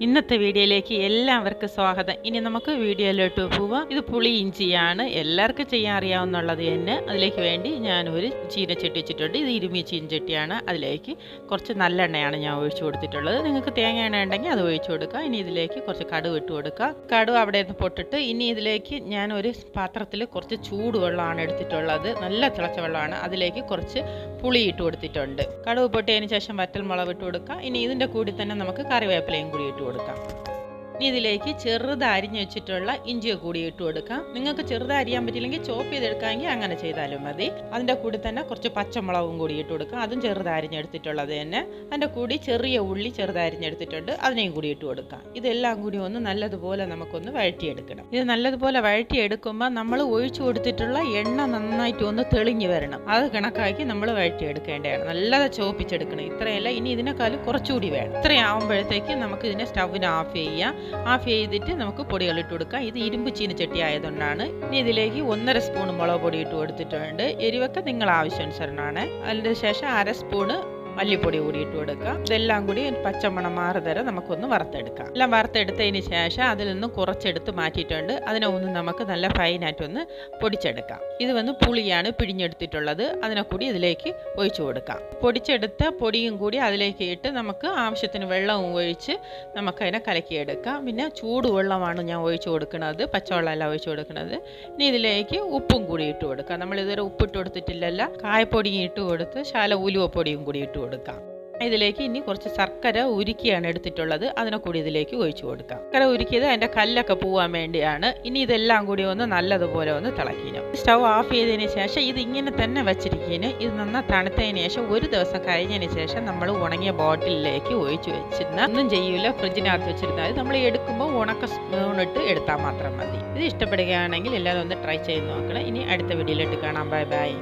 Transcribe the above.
ഇന്നത്തെ വീഡിയോയിലേക്ക് എല്ലാവർക്കും സ്വാഗതം. ഇനി നമുക്ക് വീഡിയോയിലോട്ട് പോവാം. ഇത് പുളി ഇഞ്ചിയാണ്. എല്ലാവർക്കും ചെയ്യാൻ അറിയാവുന്നുള്ളത് തന്നെ. അതിലേക്ക് വേണ്ടി ഞാൻ ഒരു ചീനച്ചട്ടി വെച്ചിട്ടുണ്ട്. ഇത് ഇരുമി ചീനച്ചട്ടിയാണ്. അതിലേക്ക് കുറച്ച് നല്ലെണ്ണയാണ് ഞാൻ ഒഴിച്ചു കൊടുത്തിട്ടുള്ളത്. നിങ്ങൾക്ക് തേങ്ങ എണ്ണ ഉണ്ടെങ്കിൽ അത് ഒഴിച്ചു കൊടുക്കാം ഇനി ഇതിലേക്ക് കുറച്ച് കടുവ് ഇട്ട് കൊടുക്കുക. കടുവ് അവിടെ നിന്ന് പൊട്ടിട്ട് ഇനി ഇതിലേക്ക് ഞാൻ ഒരു പാത്രത്തിൽ കുറച്ച് ചൂടുവെള്ളമാണ് എടുത്തിട്ടുള്ളത്. നല്ല തിളച്ച വെള്ളമാണ്. അതിലേക്ക് കുറച്ച് പുളി ഇട്ട് കൊടുത്തിട്ടുണ്ട്. കടുവ് പൊട്ടിയതിന് ശേഷം വറ്റൽ ഇട്ട് കൊടുക്കുക ഇനി ഇതിന്റെ കൂടി തന്നെ നമുക്ക് കറിവേപ്പിലയും കൂടി ഇട്ട് കൊടുക്കാം ഇനി ഇതിലേക്ക് ചെറുത് അരിഞ്ഞ് വെച്ചിട്ടുള്ള ഇഞ്ചി കൂടി ഇട്ട് കൊടുക്കാം. നിങ്ങൾക്ക് ചെറുത് അരിയാൻ പറ്റില്ലെങ്കിൽ ചോപ്പ് ചെയ്തെടുക്കാമെങ്കിൽ അങ്ങനെ ചെയ്താലും മതി. അതിന്റെ കൂടി തന്നെ കുറച്ച് പച്ചമുളകും കൂടി ഇട്ട് കൊടുക്കാം. അതും ചെറുത് അരിഞ്ഞെടുത്തിട്ടുള്ളത് തന്നെ. അതിന്റെ കൂടി ചെറിയ ഉള്ളി ചെറുത് അരിഞ്ഞെടുത്തിട്ടുണ്ട്. അതിനെയും കൂടി ഇട്ട് കൊടുക്കാം. ഇതെല്ലാം കൂടി ഒന്ന് നല്ലതുപോലെ നമുക്കൊന്ന് വഴറ്റിയെടുക്കണം. ഇത് നല്ലതുപോലെ വഴറ്റിയെടുക്കുമ്പോൾ നമ്മൾ ഒഴിച്ചു കൊടുത്തിട്ടുള്ള എണ്ണ നന്നായിട്ട് ഒന്ന് തെളിഞ്ഞു വരണം. അത് കണക്കാക്കി നമ്മൾ വഴറ്റിയെടുക്കേണ്ടതാണ്. നല്ലത് ചോപ്പിച്ചെടുക്കണം. ഇത്രയല്ല. ഇനി ഇതിനേക്കാളും കുറച്ചുകൂടി വേണം. ഇത്രയാവുമ്പോഴത്തേക്ക് നമുക്ക് ഇതിനെ സ്റ്റവിന് ഓഫ് ചെയ്യാം. ഓഫ് ചെയ്തിട്ട് നമുക്ക് പൊടികൾ ഇട്ട് കൊടുക്കാം. ഇത് ഇരുമ്പ് ചീനച്ചട്ടി ആയതുകൊണ്ടാണ്. ഇനി ഇതിലേക്ക് ഒന്നര സ്പൂൺ മുളക് പൊടി ഇട്ട് കൊടുത്തിട്ടുണ്ട്. എരിവൊക്കെ നിങ്ങൾ ആവശ്യാനുസരണമാണ് അതിന് ശേഷം അര സ്പൂണ് മല്ലിപ്പൊടി കൂടി ഇട്ട് കൊടുക്കാം. ഇതെല്ലാം കൂടി പച്ചമണം മാറുതരം നമുക്കൊന്ന് വറുത്തെടുക്കാം. എല്ലാം വറുത്തെടുത്തതിന് ശേഷം അതിൽ നിന്ന് കുറച്ചെടുത്ത് മാറ്റിയിട്ടുണ്ട്. അതിനെ ഒന്ന് നമുക്ക് നല്ല ഫൈനായിട്ടൊന്ന് പൊടിച്ചെടുക്കാം. ഇത് വന്ന് പുളിയാണ് പിഴിഞ്ഞെടുത്തിട്ടുള്ളത്. അതിനെ കൂടി ഇതിലേക്ക് ഒഴിച്ചു കൊടുക്കാം. പൊടിച്ചെടുത്ത പൊടിയും കൂടി അതിലേക്ക് ഇട്ട് നമുക്ക് ആവശ്യത്തിന് വെള്ളവും ഒഴിച്ച് നമുക്കതിനെ കലക്കിയെടുക്കാം. പിന്നെ ചൂടുവെള്ളമാണ് ഞാൻ ഒഴിച്ചു കൊടുക്കുന്നത്. പച്ചവെള്ളമല്ല ഒഴിച്ചു കൊടുക്കുന്നത്. ഇനി ഇതിലേക്ക് ഉപ്പും കൂടി ഇട്ട് കൊടുക്കാം. നമ്മൾ ഇതുവരെ ഉപ്പിട്ട് കൊടുത്തിട്ടില്ലല്ല. കായപ്പൊടിയും ഇട്ട് കൊടുത്ത് ശാല ഉലുവപ്പൊടിയും കൂടി ഇട്ട് കൊടുക്കാം. ഇതിലേക്ക് ഇനി കുറച്ച് ശർക്കര ഉരുക്കിയാണ് എടുത്തിട്ടുള്ളത്. അതിനെ കൂടി ഇതിലേക്ക് ഒഴിച്ചു കൊടുക്കാം. ശർക്കര ഉരുക്കിയത് അതിന്റെ കല്ലൊക്കെ പോവാൻ വേണ്ടിയാണ്. ഇനി ഇതെല്ലാം കൂടി ഒന്ന് നല്ലതുപോലെ ഒന്ന് തിളക്കിനും സ്റ്റൗ ഓഫ് ചെയ്തതിന് ശേഷം ഇത് ഇങ്ങനെ തന്നെ വെച്ചിരിക്കുന്നു. ഇത് നന്നാ തണുത്തതിന് ശേഷം ഒരു ദിവസം കഴിഞ്ഞതിന് ശേഷം നമ്മൾ ഉണങ്ങിയ ബോട്ടിലിലേക്ക് ഒഴിച്ചു വെച്ചിരുന്ന ഒന്നും ചെയ്യൂല. ഫ്രിഡ്ജിനകത്ത് വെച്ചിരുന്നാൽ നമ്മൾ എടുക്കുമ്പോൾ ഉണക്ക സ്പൂണിട്ട് എടുത്താൽ മാത്രം മതി. ഇത് ഇഷ്ടപ്പെടുകയാണെങ്കിൽ എല്ലാവരും ഒന്ന് ട്രൈ ചെയ്ത് നോക്കണം. ഇനി അടുത്ത വീഡിയോയിലിട്ട് കാണാം. Bye bye.